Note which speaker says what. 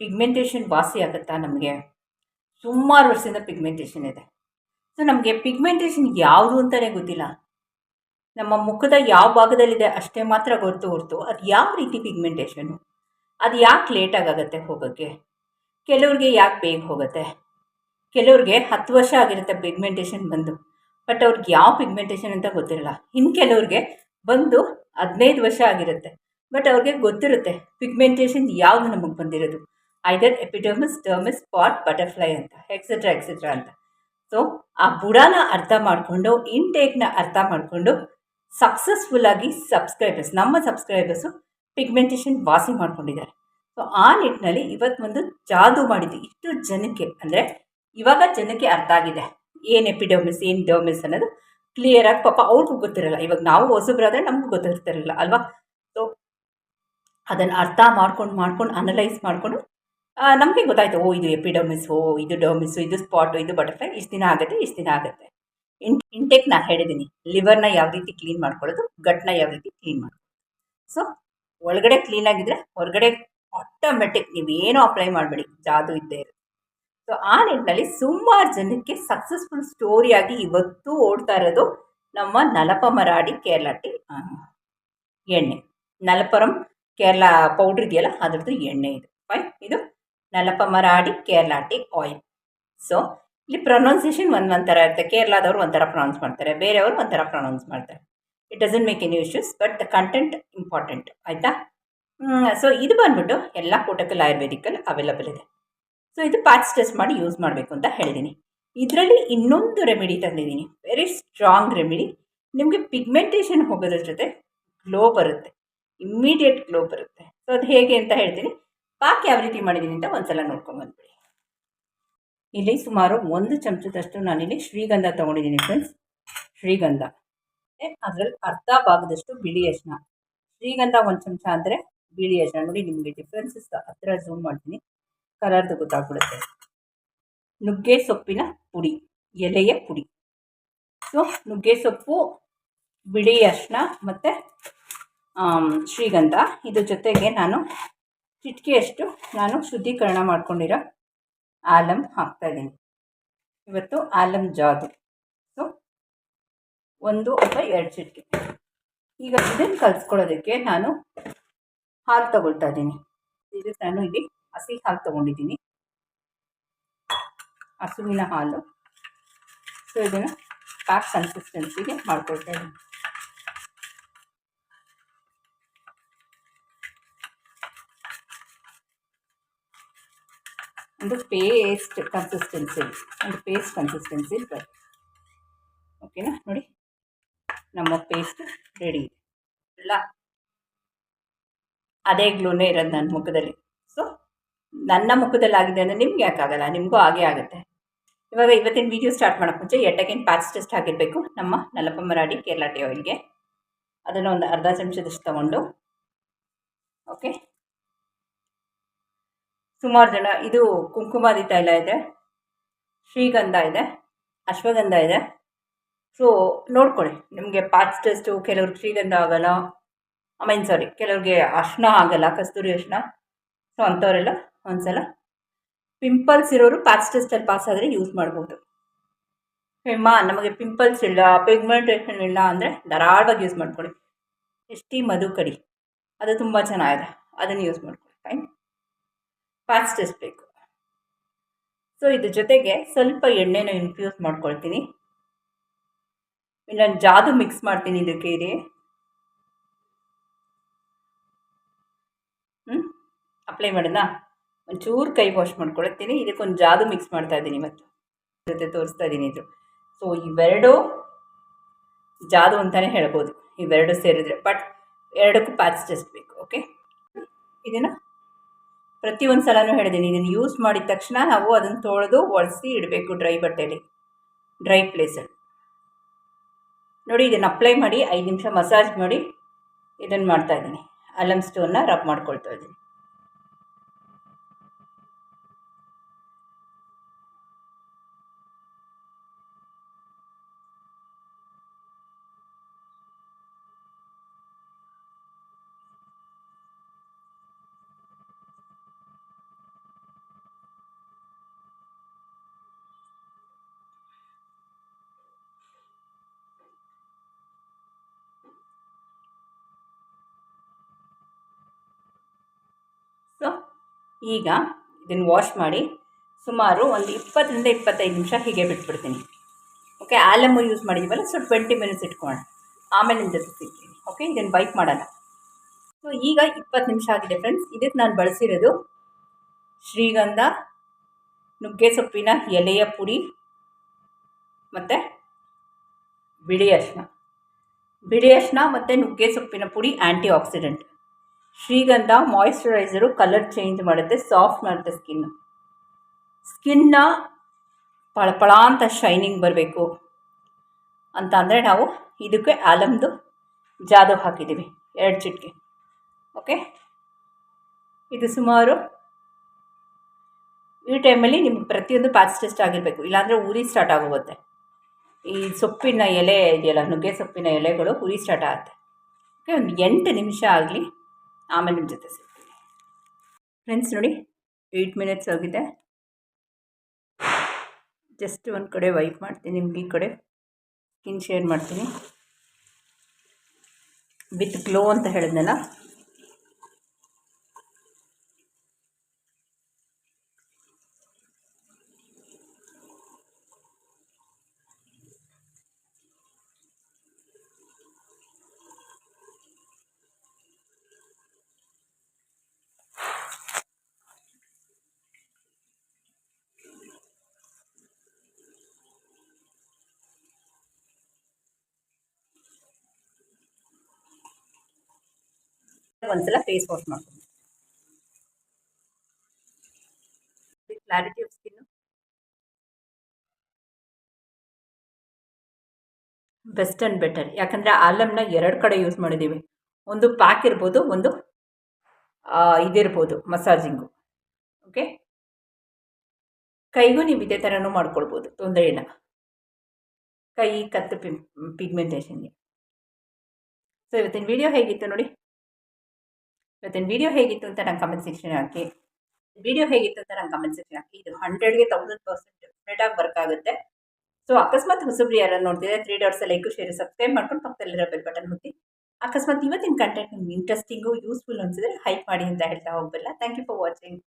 Speaker 1: Pigmentation ವಾಸಿ ಆಗುತ್ತಾ ನಮಗೆ? ಸುಮಾರು ವರ್ಷದಿಂದ ಪಿಗ್ಮೆಂಟೇಷನ್ ಇದೆ. ಸೊ ನಮಗೆ ಪಿಗ್ಮೆಂಟೇಷನ್ ಯಾವುದು ಅಂತಲೇ ಗೊತ್ತಿಲ್ಲ. ನಮ್ಮ ಮುಖದ ಯಾವ ಭಾಗದಲ್ಲಿದೆ ಅಷ್ಟೇ ಮಾತ್ರ ಗೊತ್ತು ಹೊರ್ತು ಅದು ಯಾವ ರೀತಿ ಪಿಗ್ಮೆಂಟೇಷನ್ನು ಅದು ಯಾಕೆ ಲೇಟಾಗಿ ಆಗುತ್ತೆ ಹೋಗೋಕ್ಕೆ? ಕೆಲವ್ರಿಗೆ ಯಾಕೆ ಬೇಗ ಹೋಗುತ್ತೆ? ಕೆಲವ್ರಿಗೆ ಹತ್ತು ವರ್ಷ ಆಗಿರುತ್ತೆ ಪಿಗ್ಮೆಂಟೇಷನ್ ಬಂದು. ಬಟ್ ಅವ್ರಿಗೆ ಯಾವ ಪಿಗ್ಮೆಂಟೇಷನ್ ಅಂತ ಗೊತ್ತಿರಲ್ಲ. ಇನ್ನು ಕೆಲವ್ರಿಗೆ ಬಂದು ಹದಿನೈದು ವರ್ಷ ಆಗಿರುತ್ತೆ. ಬಟ್ ಅವ್ರಿಗೆ ಗೊತ್ತಿರುತ್ತೆ ಪಿಗ್ಮೆಂಟೇಷನ್ ಯಾವುದು ನಮಗೆ ಬಂದಿರೋದು. Either epidermis dermis spot butterfly ಅಂತ ಎಕ್ಸೆಟ್ರಾ ಎಕ್ಸೆಟ್ರಾ ಅಂತ. ಸೊ ಆ ಬುಡಾನ ಅರ್ಥ ಮಾಡಿಕೊಂಡು ಇನ್ಟೇಕ್ನ ಅರ್ಥ ಮಾಡಿಕೊಂಡು ಸಕ್ಸಸ್ಫುಲ್ಲಾಗಿ ಸಬ್ಸ್ಕ್ರೈಬರ್ಸ್ ನಮ್ಮ ಸಬ್ಸ್ಕ್ರೈಬರ್ಸು ಪಿಗ್ಮೆಂಟೇಷನ್ ವಾಸಿ ಮಾಡ್ಕೊಂಡಿದ್ದಾರೆ. ಸೊ ಆ ನಿಟ್ಟಿನಲ್ಲಿ ಇವತ್ತು ಒಂದು ಜಾದು ಮಾಡಿದ್ವಿ ಇಷ್ಟು ಜನಕ್ಕೆ, ಅಂದರೆ ಇವಾಗ ಜನಕ್ಕೆ ಅರ್ಥ ಆಗಿದೆ. ಏನು ಎಪಿಡರ್ಮಿಸ್ ಏನು ಡರ್ಮಿಸ್ ಅನ್ನೋದು ಕ್ಲಿಯರಾಗಿ ಪಾಪ ಅವ್ರಿಗೂ ಗೊತ್ತಿರಲ್ಲ. ಇವಾಗ ನಾವು ಹೊಸಬ್ರಾದ್ರೆ ನಮಗೂ ಗೊತ್ತಿರ್ತಿರಲಿಲ್ಲ ಅಲ್ವಾ? ಸೊ ಅದನ್ನು ಅರ್ಥ ಮಾಡ್ಕೊಂಡು ಮಾಡ್ಕೊಂಡು ಅನಲೈಸ್ ಮಾಡಿಕೊಂಡು ನಮಗೆ ಗೊತ್ತಾಯಿತು, ಓ, ಇದು ಎಪಿಡರ್ಮಿಸ್ ಓ, ಇದು ಡರ್ಮಿಸು ಇದು ಸ್ಪಾಟು ಇದು ಬಟರ್ಫ್ಲೈ ಇಷ್ಟು ದಿನ ಆಗುತ್ತೆ, ಇಷ್ಟು ದಿನ ಆಗುತ್ತೆ. ಇನ್ ಇಂಟೇಕ್ ನಾನು ಹೇಳಿದ್ದೀನಿ ಲಿವರ್ನ ಯಾವ ರೀತಿ ಕ್ಲೀನ್ ಮಾಡ್ಕೊಳ್ಳೋದು ಗಟ್ನ ಯಾವ ರೀತಿ ಕ್ಲೀನ್ ಮಾಡ್ಕೊಳ್ಳೋದು. ಸೊ ಒಳಗಡೆ ಕ್ಲೀನಾಗಿದ್ದರೆ ಹೊರಗಡೆ ಆಟೋಮೆಟಿಕ್ ನೀವೇನು ಅಪ್ಲೈ ಮಾಡಬೇಡಿ, ಜಾದು ಇದ್ದೇ ಇರುತ್ತೆ. ಸೊ ಆ ನಿಟ್ಟಿನಲ್ಲಿ ಸುಮಾರು ಜನಕ್ಕೆ ಸಕ್ಸಸ್ಫುಲ್ ಸ್ಟೋರಿಯಾಗಿ ಇವತ್ತು ಓಡ್ತಾ ಇರೋದು ನಮ್ಮ ನಲಪಮರಾಡಿ ಕೇರಳ ಟಿ ಎಣ್ಣೆ. ನಲಪರಂ ಕೇರಳ ಪೌಡ್ರ್ ಇದೆಯಲ್ಲ ಅದರದು ಎಣ್ಣೆ ಇದು. ಫೈನ್ ಕೇರ್ಲಾಟಿ ಆಯಿಲ್ ಸೊ ಇಲ್ಲಿ ಪ್ರೊನೌನ್ಸಿಯೇಷನ್ ಒಂಥರ ಇರುತ್ತೆ. ಕೇರಳದವ್ರು ಒಂಥರ ಪ್ರೊನೌನ್ಸ್ ಮಾಡ್ತಾರೆ. ಬೇರೆಯವರು ಒಂಥರ ಪ್ರೊನೌನ್ಸ್ ಮಾಡ್ತಾರೆ. It doesn't make any issues but the content important ಆಯಿತಾ? ಸೊ ಇದು ಬಂದ್ಬಿಟ್ಟು ಎಲ್ಲ ಕೂಟಕಲ್ ಆಯುರ್ವೇದಿಕಲ್ಲಿ ಅವೈಲಬಲ್ ಇದೆ. ಸೊ ಇದು ಪ್ಯಾಚ್ ಟೆಸ್ಟ್ ಮಾಡಿ ಯೂಸ್ ಮಾಡಬೇಕು ಅಂತ ಹೇಳಿದ್ದೀನಿ ಇದರಲ್ಲಿ ಇನ್ನೊಂದು ರೆಮಿಡಿ ತಂದಿದ್ದೀನಿ ವೆರಿ ಸ್ಟ್ರಾಂಗ್ ರೆಮಿಡಿ ನಿಮಗೆ ಪಿಗ್ಮೆಂಟೇಷನ್ ಹೋಗೋದ್ರ ಜೊತೆ ಗ್ಲೋ ಬರುತ್ತೆ. ಇಮ್ಮಿಡಿಯೇಟ್ ಗ್ಲೋ ಬರುತ್ತೆ. ಸೊ ಅದು ಹೇಗೆ ಅಂತ ಹೇಳ್ತೀನಿ. ಪಾಕ್ ಯಾವ ರೀತಿ ಮಾಡಿದ್ದೀನಿ ಅಂತ ಒಂದ್ಸಲ ನೋಡ್ಕೊಂಬಂದ್ಬಿಡಿ ಇಲ್ಲಿ ಸುಮಾರು ಒಂದು ಚಮಚದಷ್ಟು ನಾನಿಲ್ಲಿ ಶ್ರೀಗಂಧ ತೊಗೊಂಡಿದ್ದೀನಿ ಫ್ರೆಂಡ್ಸ್ ಶ್ರೀಗಂಧ. ಅದರಲ್ಲಿ ಅರ್ಧ ಭಾಗದಷ್ಟು ಬಿಳಿ ಅರಿಶಿನ ಶ್ರೀಗಂಧ ಒಂದು ಚಮಚ ಅಂದರೆ ಬಿಳಿ ಅರಿಶಿನ ನೋಡಿ ನಿಮಗೆ ಡಿಫ್ರೆನ್ಸಸ್ ಹತ್ರ ಝೂಮ್ ಮಾಡ್ತೀನಿ. ಕಲರ್ದು ಗೊತ್ತಾಗ್ಬಿಡುತ್ತೆ. ನುಗ್ಗೆ ಸೊಪ್ಪಿನ ಪುಡಿ, ಎಲೆಯ ಪುಡಿ. ಸೊ ನುಗ್ಗೆ ಸೊಪ್ಪು, ಬಿಳಿ ಅರಿಶಿನ ಮತ್ತು ಶ್ರೀಗಂಧ. ಇದ್ರ ಜೊತೆಗೆ ನಾನು ಚಿಟಿಕೆಯಷ್ಟು ನಾನು ಶುದ್ಧೀಕರಣ ಮಾಡ್ಕೊಂಡಿರೋ ಆಲಮ್ ಹಾಕ್ತಾಯಿದ್ದೀನಿ ಇವತ್ತು ಆಲಮ್ ಜಾದು. ಸೊ, ಒಂದು ಅಥವಾ ಎರಡು ಚಿಟಿಕೆ. ಈಗ ಇದನ್ನು ಕಲಿಸ್ಕೊಳ್ಳೋದಕ್ಕೆ ನಾನು ಹಾಲು ತಗೊಳ್ತಾ ಇದ್ದೀನಿ. ಇದು ನಾನು ಇಲ್ಲಿ ಹಸಿ ಹಾಲು ತಗೊಂಡಿದ್ದೀನಿ. ಹಸುವಿನ ಹಾಲು. ಸೊ ಇದನ್ನು ಪ್ಯಾಕ್ ಕನ್ಸಿಸ್ಟೆನ್ಸಿಗೆ ಮಾಡ್ಕೊಳ್ತಾ ಇದ್ದೀನಿ. ಒಂದು ಪೇಸ್ಟ್ ಕನ್ಸಿಸ್ಟೆನ್ಸಿ ಒಂದು ಪೇಸ್ಟ್ ಕನ್ಸಿಸ್ಟೆನ್ಸಿ ಬರುತ್ತೆ ಓಕೆನಾ ನೋಡಿ ನಮ್ಮ ಪೇಸ್ಟ್ ರೆಡಿ ಇದೆ ಇಲ್ಲ ಅದೇ ಗ್ಲೂನೇ ಇರೋದು ನನ್ನ ಮುಖದಲ್ಲಿ. ಸೊ ನನ್ನ ಮುಖದಲ್ಲಿ ಆಗಿದೆ ಅಂದರೆ ನಿಮ್ಗೆ ಯಾಕಾಗಲ್ಲ ನಿಮಗೂ ಹಾಗೆ ಆಗುತ್ತೆ. ಇವಾಗ ಇವತ್ತಿನ ವಿಡಿಯೋ ಸ್ಟಾರ್ಟ್ ಮಾಡೋಕ್ಕೆ ಮುಂಚೆ ಎಟ್ಟಗೇನು ಪ್ಯಾಚ್ ಟೆಸ್ಟ್ ಆಗಿರಬೇಕು ನಮ್ಮ ನಲಪ ಮರಾಡಿ ಕೇರಳ ಟೀ ಆಯಿಲ್ಗೆ ಅದನ್ನು ಒಂದು ಅರ್ಧ ಚಮಚದಷ್ಟು ತೊಗೊಂಡು. ಓಕೆ ಸುಮಾರು ಜನ, ಇದು ಕುಂಕುಮಾದಿ ತೈಲ ಇದೆ, ಶ್ರೀಗಂಧ ಇದೆ, ಅಶ್ವಗಂಧ ಇದೆ. ಸೊ ನೋಡ್ಕೊಳ್ಳಿ, ನಿಮಗೆ ಪಾಚ್ ಟೆಸ್ಟು ಕೆಲವ್ರಿಗೆ ಶ್ರೀಗಂಧ ಆಗೋಲ್ಲ ಐ ಮೀನ್ ಸಾರಿ ಕೆಲವ್ರಿಗೆ ಅರ್ಶಿನ ಆಗಲ್ಲ, ಕಸ್ತೂರಿ ಅರ್ಶಿನ. ಸೊ ಅಂಥವರೆಲ್ಲ ಒಂದ್ಸಲ ಪಿಂಪಲ್ಸ್ ಇರೋರು ಪ್ಯಾಚ್ ಟೆಸ್ಟಲ್ಲಿ ಪಾಸ್ ಆದರೆ ಯೂಸ್ ಮಾಡ್ಬೋದು. ಹೆಮ್ಮ ನಮಗೆ ಪಿಂಪಲ್ಸ್ ಇಲ್ಲ ಪಿಗ್ಮೆಂಟೇಷನ್ ಇಲ್ಲ ಅಂದರೆ ಧಾರಾಳವಾಗಿ ಯೂಸ್ ಮಾಡ್ಕೊಳ್ಳಿ. ಎಷ್ಟಿ ಮಧು ಮಧುಕಡಿ, ಅದು ತುಂಬ ಚೆನ್ನಾಗಿದೆ, ಅದನ್ನು ಯೂಸ್ ಮಾಡ್ಕೊಳ್ಳಿ. ಫೈನ್ ಪ್ಯಾಚ್ ಟೆಸ್ಟ್ ಬೇಕು ಸೊ ಇದ್ರ ಜೊತೆಗೆ ಸ್ವಲ್ಪ ಎಣ್ಣೆನ ಇನ್ಫ್ಯೂಸ್ ಮಾಡ್ಕೊಳ್ತೀನಿ. ನಾನು ಜಾದು ಮಿಕ್ಸ್ ಮಾಡ್ತೀನಿ ಇದಕ್ಕೆ ಇರಿ. ಹ್ಞೂ ಅಪ್ಲೈ ಮಾಡೋಣ? ಒಂಚೂರು ಕೈ ವಾಶ್ ಮಾಡ್ಕೊಳ್ತೀನಿ. ಇದಕ್ಕೊಂದು ಜಾದು ಮಿಕ್ಸ್ ಮಾಡ್ತಾ ಇದ್ದೀನಿ ಇವತ್ತು ಜೊತೆ ತೋರಿಸ್ತಾ ಇದ್ದೀನಿ ಇದು ಸೊ ಇವೆರಡು ಜಾದು ಅಂತಲೇ ಹೇಳ್ಬೋದು. ಇವೆರಡು ಸೇರಿದ್ರೆ. ಬಟ್ ಎರಡಕ್ಕೂ ಪ್ಯಾಚ್ ಬೇಕು ಓಕೆ ಇದನ್ನು ಪ್ರತಿಯೊಂದು ಸಲನೂ ಹೇಳಿದ್ದೀನಿ ಇದನ್ನು ಯೂಸ್ ಮಾಡಿದ ತಕ್ಷಣ ನಾವು ಅದನ್ನು ತೊಳೆದು ಒರೆಸಿ ಇಡಬೇಕು ಡ್ರೈ ಬಟ್ಟೆಯಲ್ಲಿ ಡ್ರೈ ಪ್ಲೇಸಲ್ಲಿ ನೋಡಿ, ಇದನ್ನು ಅಪ್ಲೈ ಮಾಡಿ ಐದು ನಿಮಿಷ ಮಸಾಜ್ ಮಾಡಿ ಇದನ್ನು ಮಾಡ್ತಾಯಿದ್ದೀನಿ ಅಲಮ್ ಸ್ಟೋನ್ನ ರಬ್ ಮಾಡ್ಕೊಳ್ತಾ ಇದ್ದೀನಿ. ಈಗ ಇದನ್ನು ವಾಶ್ ಮಾಡಿ ಸುಮಾರು ಒಂದು ಇಪ್ಪತ್ತರಿಂದ ಇಪ್ಪತ್ತೈದು ನಿಮಿಷ ಹೀಗೆ ಬಿಟ್ಬಿಡ್ತೀನಿ. ಓಕೆ ಆಲಮ್ಮು ಯೂಸ್ ಮಾಡಿದ್ದೀವಲ್ಲ ಸೊ ಟ್ವೆಂಟಿ ಮಿನಿಟ್ಸ್ ಇಟ್ಕೊಳ್ಳೋಣ. ಆಮೇಲೆ ನಿಮ್ಮ ಜೊತೆ ಸಿಗ್ತೀನಿ. ಓಕೆ ಇದನ್ನು ಬೈಕ್ ಮಾಡೋಣ. ಸೊ ಈಗ ಇಪ್ಪತ್ತು ನಿಮಿಷ ಆಗಿದೆ ಫ್ರೆಂಡ್ಸ್ ಇದಕ್ಕೆ ನಾನು ಬಳಸಿರೋದು ಶ್ರೀಗಂಧ, ನುಗ್ಗೆ ಸೊಪ್ಪಿನ ಎಲೆಯ ಪುಡಿ ಮತ್ತು ಬಿಳಿ ಅರಿಶಿನ ಬಿಳಿ ಅರಿಶಿನ ಮತ್ತು ನುಗ್ಗೆ ಸೊಪ್ಪಿನ ಪುಡಿ ಆ್ಯಂಟಿ ಆಕ್ಸಿಡೆಂಟ್ ಶ್ರೀಗಂಧ ಮಾಯಿಶ್ಚರೈಸರು ಕಲರ್ ಚೇಂಜ್ ಮಾಡುತ್ತೆ ಸಾಫ್ಟ್ ಮಾಡುತ್ತೆ ಸ್ಕಿನ್ನು ಸ್ಕಿನ್ನ ಪಳಪಳ ಅಂತ ಶೈನಿಂಗ್ ಬರಬೇಕು ಅಂತ ಅಂದರೆ ನಾವು ಇದಕ್ಕೆ ಆಲಮ್ದು ಜಾದು ಹಾಕಿದ್ದೀವಿ, ಎರಡು ಚಿಟಿಕೆ. ಓಕೆ ಇದು ಸುಮಾರು ಈ ಟೈಮಲ್ಲಿ ನಿಮ್ಗೆ ಪ್ರತಿಯೊಂದು ಪ್ಯಾಚ್ ಟೆಸ್ಟ್ ಆಗಿರಬೇಕು. ಇಲ್ಲಾಂದರೆ ಉರಿ ಸ್ಟಾರ್ಟ್ ಆಗೋಗುತ್ತೆ. ಈ ಸೊಪ್ಪಿನ ಎಲೆ ಇದೆಯಲ್ಲ, ನುಗ್ಗೆ ಸೊಪ್ಪಿನ ಎಲೆಗಳು ಉರಿ ಸ್ಟಾರ್ಟ್ ಆಗುತ್ತೆ. ಓಕೆ ಒಂದು ಎಂಟು ನಿಮಿಷ ಆಗಲಿ ಆಮೇಲೆ ನಿಮ್ಮ ಜೊತೆ ಸಿಗ್ತೀನಿ ಫ್ರೆಂಡ್ಸ್ ನೋಡಿ ಏಯ್ಟ್ ಮಿನಿಟ್ಸ್ ಆಗಿದೆ ಜಸ್ಟ್ ಒಂದು ಕಡೆ ವೈಪ್ ಮಾಡ್ತೀನಿ, ನಿಮ್ಗೆ ಈ ಕಡೆ ಸ್ಕಿನ್ ಶೇರ್ ಮಾಡ್ತೀನಿ. ವಿತ್ ಗ್ಲೋ ಅಂತ ಹೇಳಿದ್ನಲ್ಲ? ಒಂದ್ಸಲ ಫೇಸ್ ವಾಶ್ ಮಾಡ್ಕೊಂಡು clarity of skin best and better ಯಾಕಂದರೆ ಆಲಮ್ನ ಎರಡು ಕಡೆ ಯೂಸ್ ಮಾಡಿದ್ದೀವಿ ಒಂದು ಪ್ಯಾಕ್ ಇರ್ಬೋದು ಒಂದು ಇದಿರ್ಬೋದು ಮಸಾಜಿಂಗು ಓಕೆ ಕೈಗೂ ನೀವು ಇದೇ ಥರನೂ ಮಾಡ್ಕೊಳ್ಬೋದು ತೊಂದರೆ ಇಲ್ಲ. ಕೈ ಕತ್ತು ಪಿ ಪಿಗ್ಮೆಂಟೇಷನ್ಗೆ. ಸೊ ಇವತ್ತಿನ ವಿಡಿಯೋ ಹೇಗಿತ್ತು ನೋಡಿ? ಇವತ್ತಿನ ವಿಡಿಯೋ ಹೇಗಿತ್ತು ಅಂತ ನಂಗೆ ಕಮೆಂಟ್ ಸೆಕ್ಷನ್ ಹಾಕಿ. ವಿಡಿಯೋ ಹೇಗಿತ್ತು ಅಂತ ನಂಗೆ ಕಮೆಂಟ್ ಸೆಕ್ಷನ್ ಹಾಕಿ. ಇದು ಹಂಡ್ರೆಡ್ಗೆ ತೌಸಂಡ್ ಪರ್ಸೆಂಟ್ ಡೆಫಿನೆಟಾಗಿ ವರ್ಕ್ ಆಗುತ್ತೆ. ಸೊ ಅಕಸ್ಮಾತ್ ಹೊಸಬ್ರು ಯಾರು ನೋಡ್ತಿದ್ರೆ three dots like share subscribe ಮಾಡ್ಕೊಂಡು ಪಕ್ಕದಲ್ಲಿರೋ ಬೆಲ್ ಬಟನ್ ಮುಟ್ಟಿ. ಅಕಸ್ಮಾತ್ ಇವತ್ತಿನ ಕಂಟೆಂಟ್ ನಿಮ್ಗೆ ಇಂಟ್ರೆಸ್ಟಿಂಗು ಯೂಸ್ಫುಲ್ ಅನ್ಸಿದ್ರೆ ಹೈಕ್ ಮಾಡಿ ಅಂತ ಹೇಳ್ತಾ ಹೋಗಬಲ್ಲ ಥ್ಯಾಂಕ್ ಯು ಫಾರ್ ವಾಚಿಂಗ್